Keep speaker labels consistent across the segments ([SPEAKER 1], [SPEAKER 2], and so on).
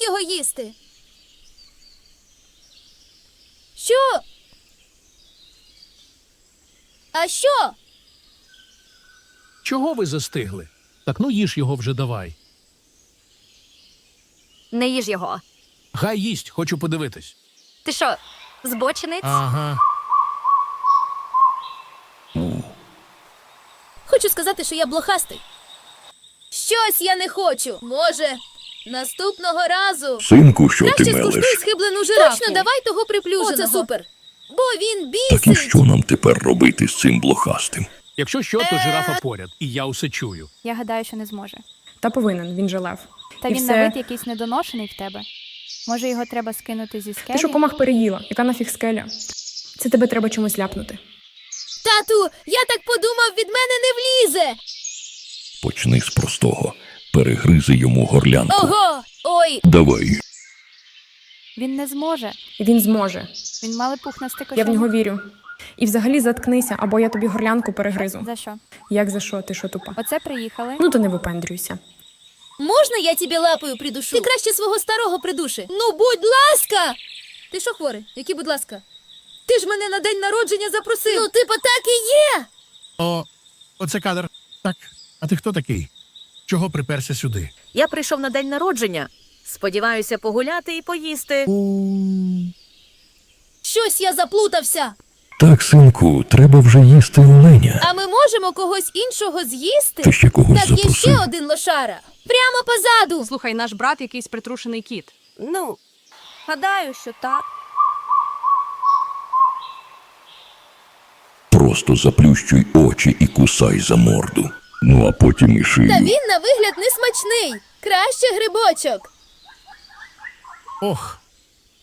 [SPEAKER 1] як його їсти? Що? А що?
[SPEAKER 2] Чого ви застигли? Так ну їж його вже давай.
[SPEAKER 3] Не їж його.
[SPEAKER 2] Гай їсть, хочу подивитись.
[SPEAKER 3] Ти що, збочинець?
[SPEAKER 2] Ага.
[SPEAKER 1] Хочу сказати, що я блохастий. Щось я не хочу. Може, наступного разу.
[SPEAKER 4] Синку, що ти
[SPEAKER 1] Краще скуштуй
[SPEAKER 4] мелеш?
[SPEAKER 1] схиблену жирафу. Точно, давай того приплюженого. О, це супер. Бо він бісить.
[SPEAKER 4] Так і що нам тепер робити з цим блохастим?
[SPEAKER 2] Якщо що, то жирафа поряд, і я усе чую.
[SPEAKER 5] Я гадаю, що не зможе.
[SPEAKER 6] Та повинен, він же лев.
[SPEAKER 5] Та
[SPEAKER 6] І
[SPEAKER 5] він
[SPEAKER 6] все.
[SPEAKER 5] на вид якийсь недоношений в тебе. Може, його треба скинути зі скелі?
[SPEAKER 6] Ти що комах переїла? Яка нафіг скеля? Це тебе треба чомусь ляпнути.
[SPEAKER 1] Тату, я так подумав, від мене не влізе.
[SPEAKER 4] Почни з простого. Перегризи йому горлянку.
[SPEAKER 1] Ого! Ой,
[SPEAKER 4] Давай.
[SPEAKER 5] Він не зможе.
[SPEAKER 6] Він зможе.
[SPEAKER 5] Він мали пухнасти
[SPEAKER 6] Я в нього вірю. І взагалі заткнися, або я тобі горлянку перегризу.
[SPEAKER 5] За що?
[SPEAKER 6] Як за що? Ти що тупа?
[SPEAKER 5] Оце приїхали.
[SPEAKER 6] Ну то не випендрюйся.
[SPEAKER 1] можна я тебе лапою придушу? Ти краще свого старого придуши. Ну, будь ласка! Ти що хворий? Який, будь ласка? Ти ж мене на день народження запросив. Ну, типа, так і є.
[SPEAKER 2] О, оце кадр. Так, а ти хто такий? Чого приперся сюди?
[SPEAKER 7] Я прийшов на день народження. Сподіваюся погуляти і поїсти.
[SPEAKER 1] Щось я заплутався.
[SPEAKER 4] Так, синку, треба вже їсти оленя.
[SPEAKER 1] А ми можемо когось іншого з'їсти?
[SPEAKER 4] Ти ще когось
[SPEAKER 1] Так є ще один лошара. Прямо позаду.
[SPEAKER 8] Слухай, наш брат якийсь притрушений кіт.
[SPEAKER 3] Ну, гадаю, що так.
[SPEAKER 4] Просто заплющуй очі і кусай за морду. Ну а потім і шию.
[SPEAKER 1] Та він на вигляд не смачний. Краще грибочок.
[SPEAKER 2] Ох,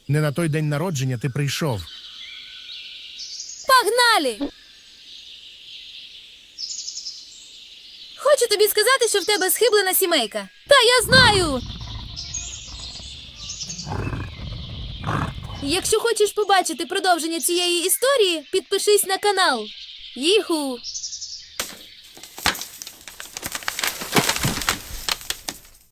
[SPEAKER 2] не на той день народження ти прийшов.
[SPEAKER 1] Погнали! Хочу тобі сказати, що в тебе схиблена сімейка. Та я знаю. Якщо хочеш побачити продовження цієї історії, підпишись на канал. Їху!